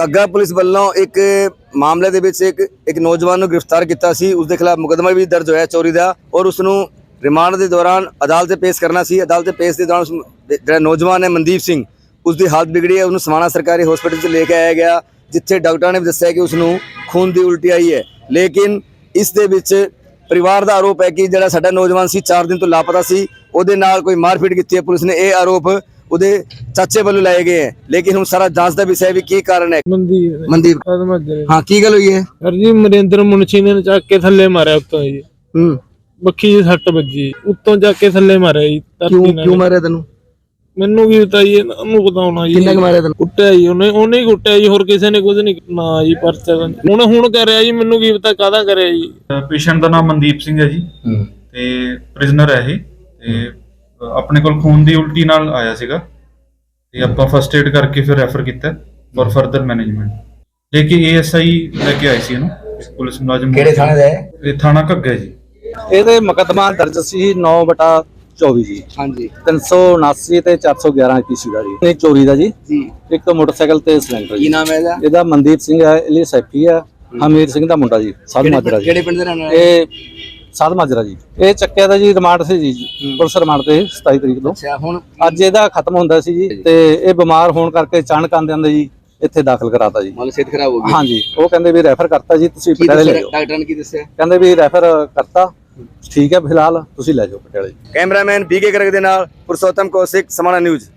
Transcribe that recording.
ਕੱਗਾ police ਵੱਲੋਂ ਇੱਕ ਮਾਮਲੇ ਦੇ ਵਿੱਚ ਇੱਕ ਇੱਕ ਨੌਜਵਾਨ ਨੂੰ ਗ੍ਰਿਫਤਾਰ ਕੀਤਾ ਸੀ। ਉਸ ਦੇ ਖਿਲਾਫ ਮੁਕੱਦਮਾ ਵੀ ਦਰਜ ਹੋਇਆ ਚੋਰੀ ਦਾ ਔਰ ਉਸ ਨੂੰ ਰਿਮਾਂਡ ਦੇ ਦੌਰਾਨ ਅਦਾਲਤ 'ਚ ਪੇਸ਼ ਕਰਨਾ ਸੀ। ਅਦਾਲਤ 'ਚ ਪੇਸ਼ ਦੇ ਦੌਰਾਨ ਉਸ ਜਿਹੜਾ ਨੌਜਵਾਨ ਹੈ ਮਨਦੀਪ ਸਿੰਘ, ਉਸ ਦੀ ਹਾਲਤ ਬਿਗੜੀ ਹੈ। ਉਹਨੂੰ ਸਮਾਣਾ ਸਰਕਾਰੀ ਹਸਪੀਟਲ 'ਚ ਲੈ ਕੇ ਆਇਆ ਗਿਆ, ਜਿੱਥੇ ਡਾਕਟਰਾਂ ਨੇ ਵੀ ਦੱਸਿਆ ਕਿ ਉਸ ਨੂੰ ਖੂਨ ਦੀ ਉਲਟੀ ਆਈ ਹੈ। ਲੇਕਿਨ ਇਸ ਦੇ ਵਿੱਚ ਪਰਿਵਾਰ ਦਾ ਆਰੋਪ ਹੈ ਕਿ ਜਿਹੜਾ ਸਾਡਾ ਨੌਜਵਾਨ ਸੀ 4 ਦਿਨ ਤੋਂ ਲਾਪਤਾ ਸੀ। ਉਹਦੇ ਨਾਲ ਕੋਈ ਮਾਰਪੀਟ ਕੀਤੀ ਹੈ ਪੁਲਿਸ ਨੇ। ਇਹ ਆਰੋਪ ਉਹਦੇ ਚਾਚੇ ਵੱਲੋਂ ਲਾਏ ਗਏ ਹੈ। ਲੇਕਿਨ ਹੁਣ ਸਾਰਾ ਜਾਂਚ ਦਾ ਵਿਸ਼ਾ ਹੈ ਵੀ ਕੀ ਕਾਰਨ ਹੈ। ਮਨਦੀਪ ਮਨਦੀਪ। ਆਦਮਾਜਰੇ ਹਾਂ ਕੀ ਗੱਲ ਹੋਈ ਹੈ? ਸਰ ਜੀ ਮਰਿੰਦਰ ਮੁਨਸ਼ੀ ਨੇ ਚੱਕ ਕੇ ਥੱਲੇ ਮਾਰਿਆ ਉੱਤੋਂ ਜੀ। ਹੂੰ। ਬੱਖੀ ਜੀ ਸੱਟ ਵੱਜੀ। ਉੱਤੋਂ ਜਾ ਕੇ ਥੱਲੇ ਮਾਰਿਆ ਜੀ ਧਰਤੀ ਕਿਉਂ ਨਾਲ। ਕਿਉਂ ਮਾਰਿਆ ਤੈਨੂੰ? ਮੈਨੂੰ ਵੀ ਪਤਾ ਜੀ ਉਹਨੂੰ ਪਤਾ ਹੋਣਾ ਜੀ। ਕਿੰਨਾ ਕੁ ਮਾਰਿਆ ਤੈਨੂੰ? ਕੁੱਟਿਆ ਜੀ ਉਹਨੇ ਉਹਨੇ ਹੀ ਕੁੱਟਿਆ ਜੀ ਹੋਰ ਕਿਸੇ ਨੇ ਕੁਝ ਨਹੀਂ ਨਾ ਜੀ ਪਰਚਾ ਤਾਂ ਨਹੀਂ। ਹੁਣ ਹੁਣ ਕਰਿਆ ਜੀ ਮੈਨੂੰ ਕੀ ਪਤਾ ਕਾਹਦਾ ਕਰਿਆ ਜੀ। ਪੇਸ਼ੈਂਟ ਦਾ ਨਾਮ ਮਨਦੀਪ ਸਿੰਘ ਹੈ ਜੀ। ਹੂੰ। ਤੇ ਪ੍ਰਿਜ਼ਨਰ ਹੈ ਇਹ। ਤੇ ਆਪਣੇ ਕੋਲ ਖੂਨ ਦੀ ਉਲਟੀ ਨਾਲ ਆਇਆ ਸੀਗਾ। ਤੇ ਆਪਾਂ ਫਸਟ ਏਡ ਕਰਕੇ ਫਿਰ ਰੈਫਰ ਕੀਤਾ ਫॉर ਫਰਦਰ ਮੈਨੇਜਮੈਂਟ ਜੇ ਕਿ ਏਐਸਆਈ ਲੈ ਕੇ ਆਏ ਸੀ ਇਹਨੂੰ ਪੁਲਿਸ ਮੁਲਾਜ਼ਮ ਕਿਹੜੇ ਥਾਣੇ ਦਾ ਹੈ ਇਹ ਥਾਣਾ ਘੱਗਾ ਜੀ। ਇਹਦੇ ਮੁਕੱਦਮਾ ਦਰਜ ਸੀ 9 ਬਟਾ 24 ਜੀ। ਹਾਂਜੀ। 379 ਤੇ 411 ਕੀ ਸੀਗਾ ਜੀ। ਇਹ ਚੋਰੀ ਦਾ ਜੀ। ਜੀ। ਇੱਕ ਮੋਟਰਸਾਈਕਲ ਤੇ ਸਿਲੰਡਰ ਕੀ ਜੀ ਨਾਮ ਹੈ ਇਹਦਾ? ਇਹਦਾ ਮਨਦੀਪ ਸਿੰਘ ਹੈ ਇਹ ਸੈਫੀ ਹੈ। ਹਮੀਰ ਸਿੰਘ ਦਾ ਮੁੰਡਾ ਜੀ ਸਾਧ ਮਾਜਰਾ ਜੀ। ਕਿਹੜੇ ਪਿੰਡ ਦੇ ਰਹਿਣ ਵਾਲੇ? ਇਹ ਸਾਧ ਮਾਜਰਾ ਜੀ। ਇਹ ਚੱਕਿਆ ਦਾ ਜੀ ਰਿਮਾਂਡ ਸੀ ਜੀ ਪੁਲਿਸ ਰਿਮਾਂਡ ਤੇ 27 ਤਰੀਕ ਤੋਂ। ਅੱਛਾ ਹੁਣ ਅੱਜ ਇਹਦਾ ਖਤਮ ਹੁੰਦਾ ਸੀ ਜੀ ਤੇ ਇਹ ਬਿਮਾਰ ਹੋਣ ਕਰਕੇ ਅਚਾਨਕ ਆਂਦੇ ਆਂਦੇ ਜੀ ਇੱਥੇ ਦਾਖਲ ਕਰਾਤਾ ਜੀ। ਮਤਲਬ ਸਿਹਤ ਖਰਾਬ ਹੋ ਗਈ। ਹਾਂਜੀ ਉਹ ਕਹਿੰਦੇ ਵੀ ਰੈਫਰ ਕਰਤਾ ਜੀ ਤੁਸੀਂ ਪਟਿਆਲੇ ਲੈ ਜਾਓ। ਡਾਕਟਰ ਨੇ ਕੀ ਦੱਸਿਆ? ਕਹਿੰਦੇ ਵੀ ਰੈਫਰ ਕਰਤਾ। ਠੀਕ ਹੈ ਫਿਲਹਾਲ ਤੁਸੀਂ ਲੈ ਜਾਓ ਪਟਿਆਲੇ ਕੈਮਰਾਮੈਨ ਬੀਕੇ ਕਰਕ ਦੇ ਨਾਲ ਪੁਰਸ਼ੋਤਮ ਕੌਸ਼ਿਕ ਸਮਾਣਾ ਨਿਊਜ਼।